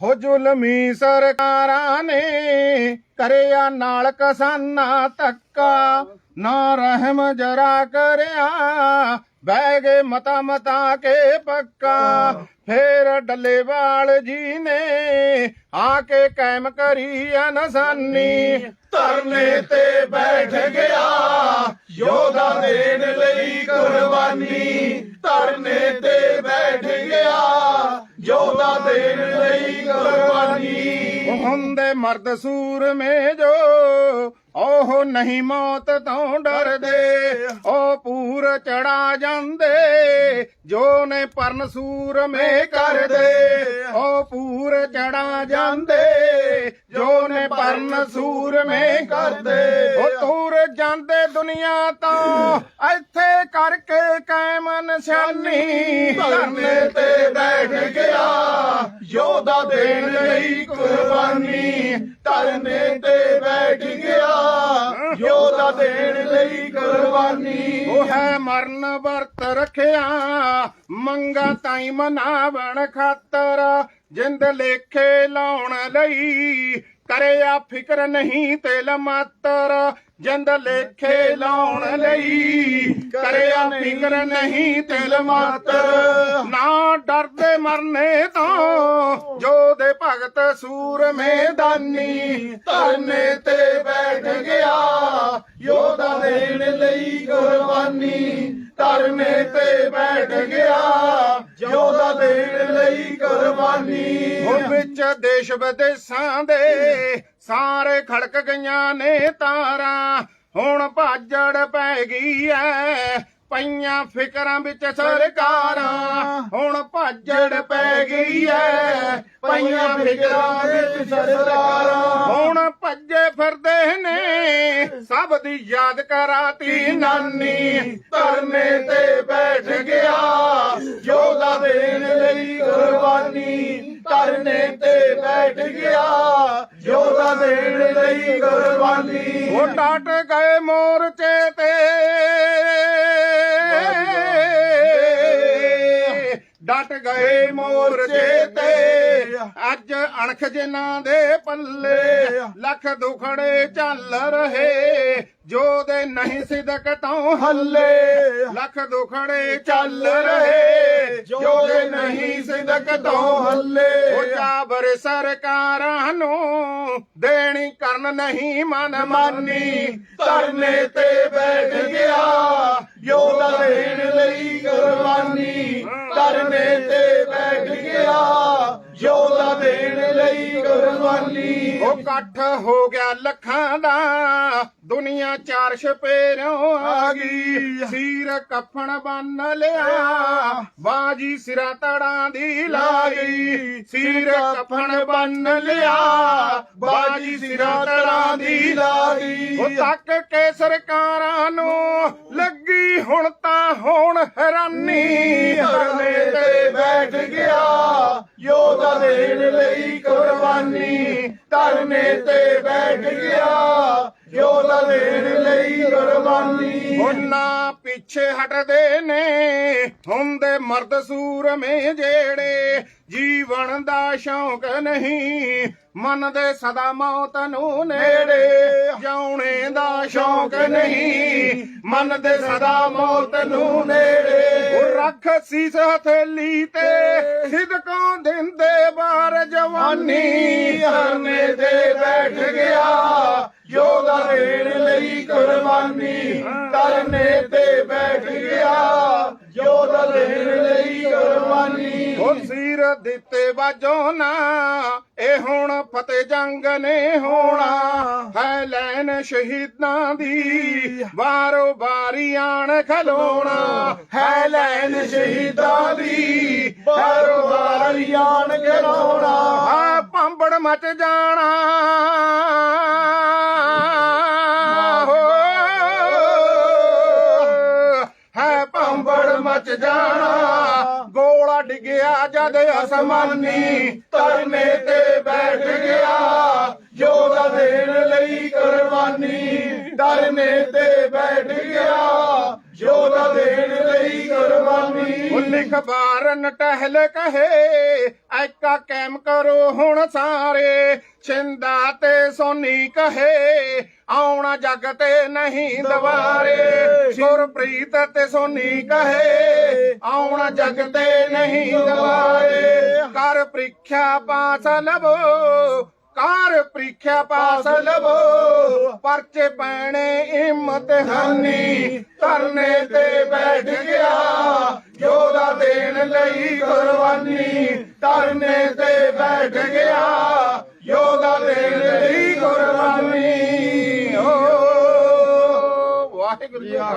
ਹੋ ਜ਼ੁਲਮੀ ਸਰਕਾਰਾਂ ਨੇ ਕਰਿਆ ਨਾਲ ਕਿਸਾਨਾਂ ਧੱਕਾ। ਨਾ ਰਹਿਮ ਜਰਾ ਕਰਿਆ, ਬਹਿ ਗਏ ਮਤਾ ਮਤਾ ਕੇ ਪੱਕਾ। ਫੇਰ ਡੱਲੇਵਾਲ ਜੀ ਨੇ ਆ ਕੇ ਕਾਇਮ ਕਰੀ ਅਨਸਾਨੀ ਧਰਨੇ ਤੇ ਬੈਠ ਗਿਆ, ਯੋਧਾ ਦੇਣ ਲਈ ਕੁਰਬਾਨੀ। ਧਰਨੇ ਤੇ ਹੁੰਦੇ ਮਰਦ ਸੂਰਮੇ ਜੋ ਉਹ ਨਹੀਂ ਮੌਤ ਤੋਂ ਡਰਦੇ ਉਹ ਪੂਰ ਚੜਾ ਜਾਂਦੇ ਜੋ ਨੇ ਪਰਨ ਸੂਰਮੇ ਕਰਦੇ ਉਹ ਪੂਰ ਚੜਾ ਜਾਂਦੇ ਜੋ ਨੇ ਪਰਨ ਸੂਰਮੇ ਕਰਦੇ। ਉਹ ਤੂਰ ਜਾਂਦੇ ਦੁਨੀਆ ਤੋਂ ਇੱਥੇ ਕਰਕੇ ਕਾਇਮ ਨਿਸ਼ਾਨੀ। ਧਰਨੇ ਤੇ ਬੈਠ ਗਿਆ ਯੋਧਾ ਦੇਣ ਲਈ ਕੁਰਬਾਨੀ। ਧਰਨੇ ਤੇ ਯੋਧਾ ਦੇਣ ਲਈ ਕੁਰਬਾਨੀ। ਉਹ ਹੈ ਮਰਨ ਵਰਤ ਰਖਿਆ, ਮੰਗਾ ਤਾਈ ਮਨਾਵਣ ਖਾਤਰ। ਜਿੰਦ ਲੇਖੇ ਲਾਉਣ ਲਈ ਕਰਿਆ ਫਿਕਰ ਨਹੀਂ ਤਿਲ ਮਾਤਰ ਜਿੰਦ ਲੇਖੇ ਲਾਉਣ ਲਈ ਕਰਿਆ ਫਿਕਰ ਨਹੀਂ ਤਿਲ ਮਾਤਰ ਨਾ ਡਰਦੇ ਮਰਨੇ ਤੋਂ ਜੋ ਦੇ ਭਗਤ ਸੂਰ ਮੈਦਾਨੀ, ਧਰਨੇ ਤੇ ਬੈਠ ਗਿਆ, ਯੋਧਾ ਦੇਣ ਲਈ ਕੁਰਬਾਨੀ। ਧਰਨੇ ਤੇ ਬੈਠ ਗਿਆ, ਯੋਧਾ ਦੇਣ ਲਈ ਕੁਰਬਾਨੀ। ਹੁਣ ਵਿੱਚ ਦੇਸ਼ ਵਿਦੇਸ਼ਾਂ ਦੇ ਸਾਰੇ ਖੜਕ ਗਈਆਂ ਨੇ ਤਾਰਾਂ। ਹੁਣ ਭਾਜੜ ਪੈ ਗਈ ਐ। ਪਈਆਂ ਫਿਕਰਾਂ ਵਿੱਚ ਸਰਕਾਰਾਂ, ਹੁਣ ਭਾਜੜ ਪੈ ਗਈ ਐ। ਪਈਆਂ ਫਿਕਰਾਂ ਵਿੱਚ ਸਰਕਾਰਾਂ, ਹੁਣ ਭੱਜੇ ਫਿਰਦੇ ਨੇ। ਸਭ ਦੀ ਯਾਦ ਕਰਾਤੀ ਨਾਨੀ, ਧਰਨੇ ਤੇ ਬੈਠ ਗਿਆ। ਯੋਧਾ ਦੇਣ ਲਈ ਕੁਰਬਾਨੀ ਧਰਨੇ ਤੇ ਬੈਠ ਗਿਆ ਯੋਧਾ ਦੇਣ ਲਈ ਕੁਰਬਾਨੀ ਉਹ ਟਾਟ ਗਏ ਮੋਰਚੇ ਤੇ। ਡਟ ਗਏ ਮੋਰਚੇ ਤੇ। ਅੱਜ ਅਣਖ ਜਿਨ੍ਹਾਂ ਦੇ ਪੱਲੇ, ਲੱਖ ਦੁਖੜੇ ਚੱਲ ਰਹੇ। ਜੋ ਦੇ ਨਹੀਂ ਸਿਦਕ ਤੋਂ ਹੱਲੇ, ਲੱਖ ਦੁਖੜੇ ਚੱਲ ਰਹੇ। ਜੋ ਦੇ ਨਹੀਂ ਸਿਦਕ ਤੋਂ ਹੱਲੇ। ਉਹ ਜਾਬਰ ਸਰਕਾਰਾਂ ਨੂੰ ਦੇਣੀ ਕਰਨ ਨਹੀਂ ਮਨ ਮਾਨੀ। ਧਰਨੇ ਤੇ ਬੈਠ ਗਿਆ ਯੋਧਾ ਦੇਣ ਲਈ ਕੁਰਬਾਨੀ। ਧਰਨੇ ਤੇ ਬੈਠ ਗਿਆ ਯੋਧਾ ਕੁਰਬਾਨੀ ਉਹ ਇਕੱਠ ਹੋ ਗਿਆ ਲੱਖਾਂ ਦਾ ਦੁਨੀਆ ਚਾਰ ਛਪੇਰੋਂ ਆ ਗਈ। ਸੀਰ ਕਫਣ ਬੰਨ ਲਿਆ ਬਾਜੀ ਸਿਰਾਂ ਤੜਾਂ ਦੀ ਲਾ ਗਈ। ਸੀਰ ਕਫਣ ਬੰਨ ਲਿਆ ਬਾਜੀ ਸਿਰਾਂ ਤੜਾਂ ਦੀ ਲਾ ਗਈ। ਉਹ ਤੱਕ ਕੇ ਸਰਕਾਰਾਂ ਨੂੰ ਲੱਗੀ ਹੁਣ ਤਾਂ ਹੁਣ ਹੈਰਾਨੀ। ਧਰਨੇ ਤੇ ਬੈਠ ਗਿਆ ਯੋਧਾ ਦੇਣ ਲਈ। ਕੁਰਬਾਨੀ ਧਰਨੇ ਤੇ ਬੈਠ ਗਿਆ ਯੋਧਾ ਦੇਣ ਲਈ ਕੁਰਬਾਨੀ। ਉਹਨਾਂ ਪਿੱਛੇ ਹਟਦੇ ਨੇ, ਹੁੰਦੇ ਮਰਦ ਸੂਰਮੇ ਜਿਹੜੇ, ਜੀਵਨ ਦਾ ਸ਼ੌਕ ਨਹੀਂ, ਮੰਨਦੇ ਸਦਾ ਮੌਤ ਨੂੰ ਨੇੜੇ, ਜਾਉਣੇ ਦਾ ਸ਼ੌਕ ਨਹੀਂ, ਮੰਨਦੇ ਸਦਾ ਮੌਤ ਨੂੰ ਨੇੜੇ। ਰੱਖ ਸੀਸ ਹਥੇਲੀ ਤੇ ਸਿਦਕੋਂ ਦਿੰਦੇ ਬਾਰ ਜਵਾਨੀ। ਧਰਨੇ ਤੇ ਬੈਠ ਗਿਆ ਯੋਧਾ ਦੇਣ ਲਈ ਕੁਰਬਾਨੀ। ਧਰਨੇ ਤੇ ਬੈਠ ਗਿਆ ਯੋਧਾ ਕੁਰਬਾਨੀ ਉਹ ਸੀਰ ਦਿੱਤੇ ਬਾਜੋ ਨਾ ਇਹ ਹੁਣ ਫਤਿਹ ਜੰਗ ਨੇ ਹੋਣਾ। ਹੈ। ਲੈਨ ਸ਼ਹੀਦਾਂ ਦੀ ਬਾਰੋ ਬਾਰੀ ਆਣ ਖਲੋਣਾ। ਹੈ। ਲੈਨ ਸ਼ਹੀਦਾਂ ਦੀ ਬਾਰੋ ਬਾਰੀ ਆਣ ਕੇ ਲਾਉਣਾ ਆ ਪੰਬੜ ਮਚ ਜਾਣਾ। ਮਚ ਜਾਣਾ। ਗੋਲਾ ਡਿੱਗਿਆ ਜਦ ਅਸਮਾਨੀ ਧਰਨੇ ਤੇ ਬੈਠ ਗਿਆ। ਯੋਧਾ ਦੇਣ ਲਈ ਕੁਰਬਾਨੀ ਧਰਨੇ ਤੇ ਬੈਠ ਗਿਆ। ਯੋਧਾ ਦੇਣ ਲਈ ਕੁਰਬਾਨੀ। ਲਿਖ ਬਾਰਨ ਟਹਿਲ ਕਹੇ ਐਕਾ ਕੈਮ ਕਰੋ ਹੁਣ ਸਾਰੇ। ਛਿੰਦਾ ਤੇ ਸੋਨੀ ਕਹੇ ਆਉਣਾ ਜੱਗ ਤੇ ਨਹੀਂ ਦਵਾਰੇ। ਗੁਰਪ੍ਰੀਤ ਤੇ ਸੋਨੀ ਕਹੇ ਆਉਣ ਜੱਗ ਤੇ ਨਹੀਂ ਦਵਾਰੇ ਕਰ ਪ੍ਰੀਖਿਆ ਪਾਸ ਲਵੋ, ਕਾਰ ਪ੍ਰੀਖਿਆ ਪਾਸ ਲਵੋ। ਪਰਚੇ ਪੈਣੇ ਇਮਤਿਹਾਨੀ ਧਰਨੇ ਤੇ ਬੈਠ ਗਿਆ। ਯੋਧਾ ਦੇਣ ਲਈ ਕੁਰਬਾਨੀ, ਧਰਨੇ ਤੇ ਬੈਠ ਗਿਆ। ਯੋਧਾ ਦੇਣ ਲਈ ਕੁਰਬਾਨੀ। ਓ, ਵਾਹਿਗੁਰੂ ਜੀ ਕਾ